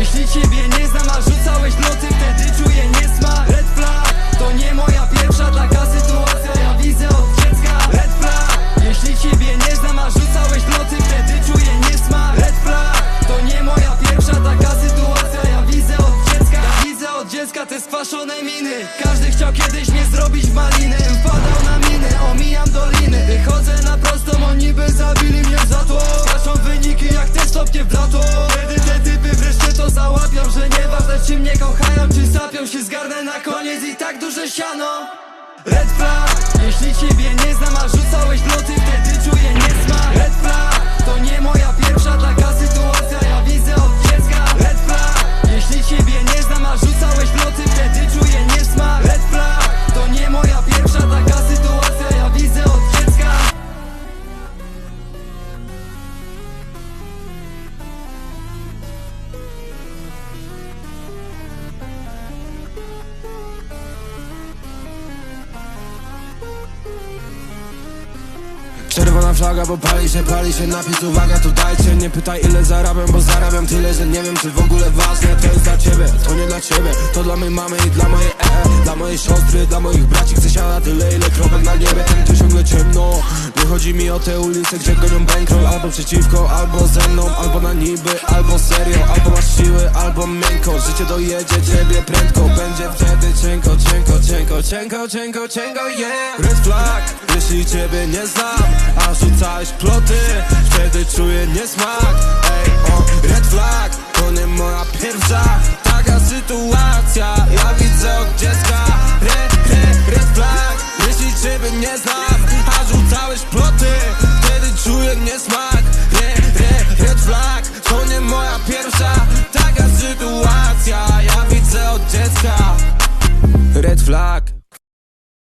Jeśli ciebie nie znam, a rzucałeś loty Wtedy czuję niesmak. Red flag, to nie moja pierwsza taka sytuacja. Ja widzę od dziecka. Red flag, jeśli ciebie nie znam, a rzucałeś loty Wtedy czuję niesmak. Red flag, to nie moja pierwsza taka sytuacja. Ja widzę od dziecka. Ja widzę od dziecka te skwaszone miny. Każdy chciał kiedyś mnie zrobić w maliny sapią się Zgarnę na koniec i tak duże siano. Red flag, jeśli ciebie nie znam, a rzucałeś loty Wtedy czuję niesmak Czerwona flaga, bo pali się, pali się napis. Uwaga, tu dajcie, nie pytaj ile zarabiam Bo zarabiam tyle, że nie wiem czy w ogóle ważne To jest dla ciebie, to nie dla ciebie To dla mojej mamy i dla mojej ee Dla mojej siostry, dla moich braci. Chcę siada tyle, ile kropek na niebie Tym tu ciągle ciemno. Nie chodzi mi o te ulice, gdzie gonią bankroll. Albo przeciwko, albo ze mną Albo na niby, albo serio. Albo masz siły, albo miękko. Życie dojedzie ciebie prędko. Będzie wtedy cienko, cienko, cienko Cienko, cienko, cienko, yeah. Red flag, jeśli ciebie nie znam A rzucałeś ploty Wtedy czuję niesmak. Ej, o, red flag To nie moja pierwsza Taka sytuacja. Ja widzę od dziecka Red, red, red flag. Jeśli ciebie nie znam A rzucałeś ploty Wtedy czuję niesmak. Red, red, red flag To nie moja pierwsza Taka sytuacja. Ja widzę od dziecka Red flag